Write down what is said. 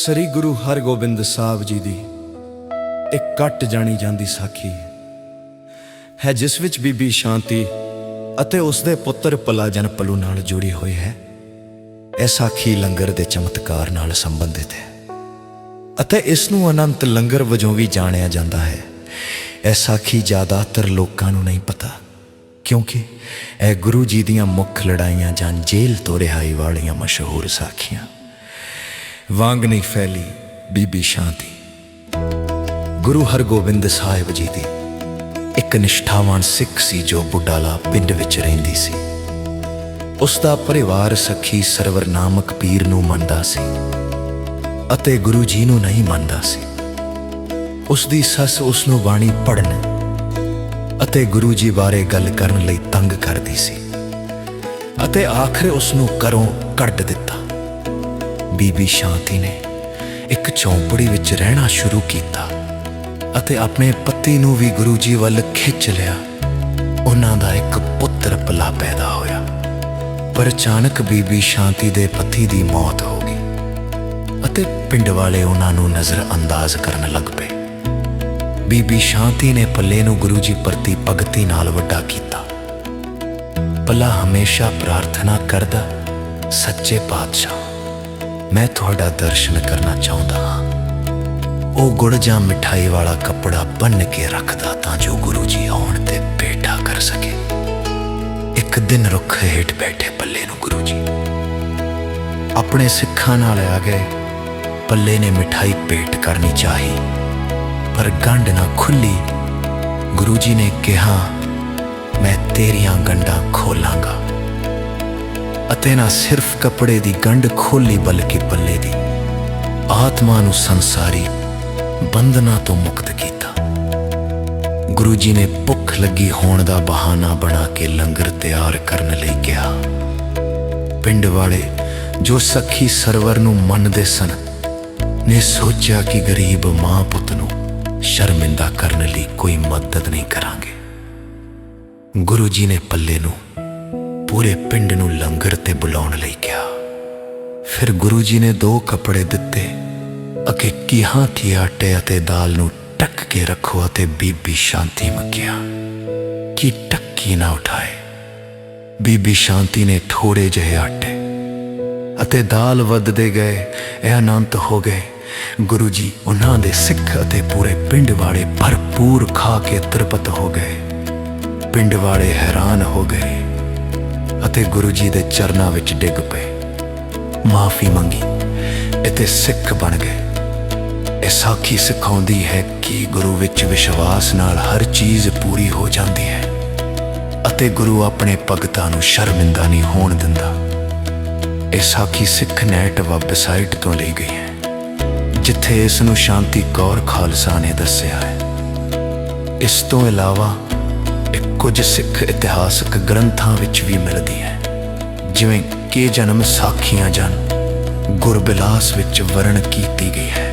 ਸ੍ਰੀ ਗੁਰੂ ਹਰਗੋਬਿੰਦ ਸਾਹਿਬ ਜੀ ਦੀ ਇੱਕ ਕੱਟ ਜਾਣੀ ਜਾਂਦੀ ਸਾਖੀ ਹੈ, ਜਿਸ ਵਿੱਚ ਬੀਬੀ ਸ਼ਾਂਤੀ ਅਤੇ ਉਸ ਦੇ ਪੁੱਤਰ ਪਲਾਜਨ ਪਲੂ ਨਾਲ ਜੁੜੀ ਹੋਈ ਹੈ। ਇਹ ਸਾਖੀ ਲੰਗਰ ਦੇ ਚਮਤਕਾਰ ਨਾਲ ਸੰਬੰਧਿਤ ਹੈ ਅਤੇ ਇਸ ਨੂੰ ਅਨੰਤ ਲੰਗਰ ਵਜੋਂ ਵੀ ਜਾਣਿਆ ਜਾਂਦਾ ਹੈ। ਇਹ ਸਾਖੀ ਜ਼ਿਆਦਾਤਰ ਲੋਕਾਂ ਨੂੰ ਨਹੀਂ ਪਤਾ, ਕਿਉਂਕਿ ਇਹ ਗੁਰੂ ਜੀ ਦੀਆਂ ਮੁੱਖ ਲੜਾਈਆਂ ਜਾਂ ਜੇਲ੍ਹ ਤੋਂ ਰਿਹਾਈ ਵਾਲੀਆਂ ਮਸ਼ਹੂਰ ਸਾਖੀਆਂ। ਵਾਂਗ ਨਹੀਂ ਫੈਲੀ ਬੀਬੀ ਸ਼ਾਂਤੀ। ਗੁਰੂ ਹਰਗੋਬਿੰਦ ਸਾਹਿਬ ਜੀ ਦੀ ਇੱਕ ਨਿਸ਼ਠਾਵਾਨ ਸਿੱਖ ਸੀ ਜੋ ਬੁੱਢਾਲਾ ਪਿੰਡ ਵਿੱਚ ਰਹਿੰਦੀ ਸੀ। ਉਸ ਦਾ ਪਰਿਵਾਰ ਸਖੀ ਸਰਵਰ ਨਾਮਕ ਪੀਰ ਨੂੰ ਮੰਨਦਾ ਸੀ ਅਤੇ ਗੁਰੂ ਜੀ ਨੂੰ ਨਹੀਂ ਮੰਨਦਾ ਸੀ। ਉਸ ਦੀ ਸੱਸ ਉਸ ਨੂੰ ਬਾਣੀ ਪੜਨ ਅਤੇ ਗੁਰੂ ਜੀ ਬਾਰੇ ਗੱਲ ਕਰਨ ਲਈ ਤੰਗ ਕਰਦੀ ਸੀ ਅਤੇ ਆਖਰ ਉਸ ਨੂੰ ਘਰੋਂ ਕੱਢ ਦਿੱਤਾ। ਬੀਬੀ ਸ਼ਾਂਤੀ ਨੇ ਇੱਕ ਚੌਂਪੜੀ ਵਿੱਚ ਰਹਿਣਾ ਸ਼ੁਰੂ ਕੀਤਾ ਅਤੇ ਆਪਣੇ ਪਤੀ ਨੂੰ ਵੀ ਗੁਰੂ ਜੀ ਵੱਲ ਖਿੱਚ ਲਿਆ। ਉਹਨਾਂ ਦਾ ਇੱਕ ਪੁੱਤਰ ਪਲਾ ਪੈਦਾ ਹੋਇਆ। ਪਰ ਅਚਾਨਕ ਬੀਬੀ ਸ਼ਾਂਤੀ ਦੇ ਪਤੀ ਦੀ ਮੌਤ ਹੋ ਗਈ ਅਤੇ ਪਿੰਡ ਵਾਲੇ ਉਹਨਾਂ ਨੂੰ ਨਜ਼ਰ ਅੰਦਾਜ਼ ਕਰਨ ਲੱਗ ਪਏ। ਬੀਬੀ ਸ਼ਾਂਤੀ ਨੇ ਪੱਲੇ ਨੂੰ ਗੁਰੂ ਜੀ ਪ੍ਰਤੀ ਭਗਤੀ ਨਾਲ ਵੱਡਾ ਕੀਤਾ। ਪੱਲਾ ਹਮੇਸ਼ਾ ਪ੍ਰਾਰਥਨਾ ਕਰਦਾ, ਸੱਚੇ ਪਾਤਸ਼ਾਹ। ਮੈਂ ਤੁਹਾਡਾ ਦਰਸ਼ਨ ਕਰਨਾ ਚਾਹੁੰਦਾ ਹਾਂ। ਉਹ ਗੁੜ ਜਾਂ ਮਿਠਾਈ ਵਾਲਾ ਕੱਪੜਾ ਬੰਨ ਕੇ ਰੱਖਦਾ ਤਾਂ ਜੋ ਗੁਰੂ ਜੀ ਆਉਣ ਤੇ ਬੈਠਾ ਕਰ ਸਕੇ। ਇੱਕ ਦਿਨ ਰੁੱਖ ਹੇਠ ਬੈਠੇ ਪੱਲੇ ਨੂੰ ਗੁਰੂ ਜੀ। ਆਪਣੇ ਸਿੱਖਾਂ ਨਾਲ ਆ ਗਏ। ਪੱਲੇ ਨੇ ਮਿਠਾਈ ਭੇਟ ਕਰਨੀ ਚਾਹੀ। ਪਰ ਗੰਢ ਨਾ ਖੁੱਲੀ। ਗੁਰੂ ਜੀ ਨੇ ਕਿਹਾ, ਮੈਂ ਤੇਰੀਆਂ ਗੰਢਾਂ ਖੋਲਾਂਗਾ। ਅਤੇ ਨਾ ਸਿਰਫ ਕੱਪੜੇ ਦੀ ਗੰਢ ਖੋਲੀ, ਬਲਕਿ ਪੱਲੇ ਦੀ ਆਤਮਾ ਨੂੰ ਸੰਸਾਰੀ ਬੰਧਨਾਂ ਤੋਂ ਮੁਕਤ ਕੀਤਾ। ਗੁਰੂ ਜੀ ਨੇ ਭੁੱਖ ਲੱਗੀ ਹੋਣ ਦਾ ਬਹਾਨਾ ਬਣਾ ਕੇ ਲੰਗਰ ਤਿਆਰ ਕਰਨ ਲਈ ਕਿਹਾ। ਪਿੰਡ ਵਾਲੇ ਜੋ ਸਖੀ ਸਰਵਰ ਨੂੰ ਮੰਨਦੇ ਸਨ, ਨੇ ਸੋਚਿਆ ਕਿ ਗਰੀਬ ਮਾਂ ਪੁੱਤ ਨੂੰ ਸ਼ਰਮਿੰਦਾ ਕਰਨ ਲਈ ਕੋਈ ਮਦਦ ਨਹੀਂ ਕਰਾਂਗੇ। ਗੁਰੂ ਜੀ ਨੇ ਪੱਲੇ ਨੂੰ ਪੂਰੇ ਪਿੰਡ ਨੂੰ ਲੰਗਰ ਤੇ ਬੁਲਾਉਣ ਲਈ ਕਿਹਾ। ਫਿਰ ਗੁਰੂ ਜੀ ਨੇ ਦੋ ਕੱਪੜੇ ਦਿੱਤੇ ਅਕੇ ਕਿਹਾਂ ਕਿ ਆਟੇ ਅਤੇ ਦਾਲ ਨੂੰ ਟੱਕ ਕੇ ਰੱਖੋ ਅਤੇ ਬੀਬੀ ਸ਼ਾਂਤੀ ਮੱਕਿਆ ਕਿ ਟੱਕੀ ਨਾ ਉਠਾਏ। ਬੀਬੀ ਸ਼ਾਂਤੀ ਨੇ ਥੋੜੇ ਜਿਹੇ ਆਟੇ ਅਤੇ ਦਾਲ ਵੱਧਦੇ ਗਏ, ਇਹ ਅਨੰਤ ਹੋ ਗਏ। ਗੁਰੂ ਜੀ ਉਹਨਾਂ ਦੇ ਸਿੱਖ ਅਤੇ ਪੂਰੇ ਪਿੰਡ ਵਾਲੇ ਭਰਪੂਰ ਖਾ ਕੇ ਤ੍ਰਿਪਤ ਹੋ ਗਏ। ਪਿੰਡ ਵਾਲੇ ਹੈਰਾਨ ਹੋ ਗਏ। ਅਤੇ ਗੁਰੂ ਜੀ ਦੇ ਚਰਨਾਂ ਵਿੱਚ ਡਿੱਗ ਪਏ। ਮਾਫੀ ਮੰਗੀ ਅਤੇ ਸਿੱਖ ਬਣ ਗਏ। ਇਹ ਸਾਖੀ ਸਿਖਾਉਂਦੀ ਹੈ ਕਿ ਗੁਰੂ ਵਿੱਚ ਵਿਸ਼ਵਾਸ ਨਾਲ ਹਰ ਚੀਜ਼ ਪੂਰੀ ਹੋ ਜਾਂਦੀ ਹੈ ਅਤੇ ਗੁਰੂ ਆਪਣੇ ਭਗਤਾਂ ਨੂੰ ਸ਼ਰਮਿੰਦਾ ਨਹੀਂ ਹੋਣ ਦਿੰਦਾ। ਇਹ ਸਾਖੀ ਸਿੱਖ ਨੈਟ ਵੈਬਸਾਈਟ ਤੋਂ ਲਈ ਗਈ ਹੈ, ਜਿੱਥੇ ਇਸ ਨੂੰ ਸ਼ਾਂਤੀ ਕੌਰ ਖਾਲਸਾ ਨੇ ਦੱਸਿਆ ਹੈ। ਇਸ ਤੋਂ ਇਲਾਵਾ ਕੁਝ ਸਿੱਖ ਇਤਿਹਾਸਕ ਗ੍ਰੰਥਾਂ ਵਿੱਚ ਵੀ ਮਿਲਦੀ ਹੈ। ਜਿਵੇਂ ਕਿ ਜਨਮ ਸਾਖੀਆਂ ਜਨ ਗੁਰਬਿਲਾਸ ਵਿੱਚ ਵਰਣ ਕੀਤੀ ਗਈ ਹੈ।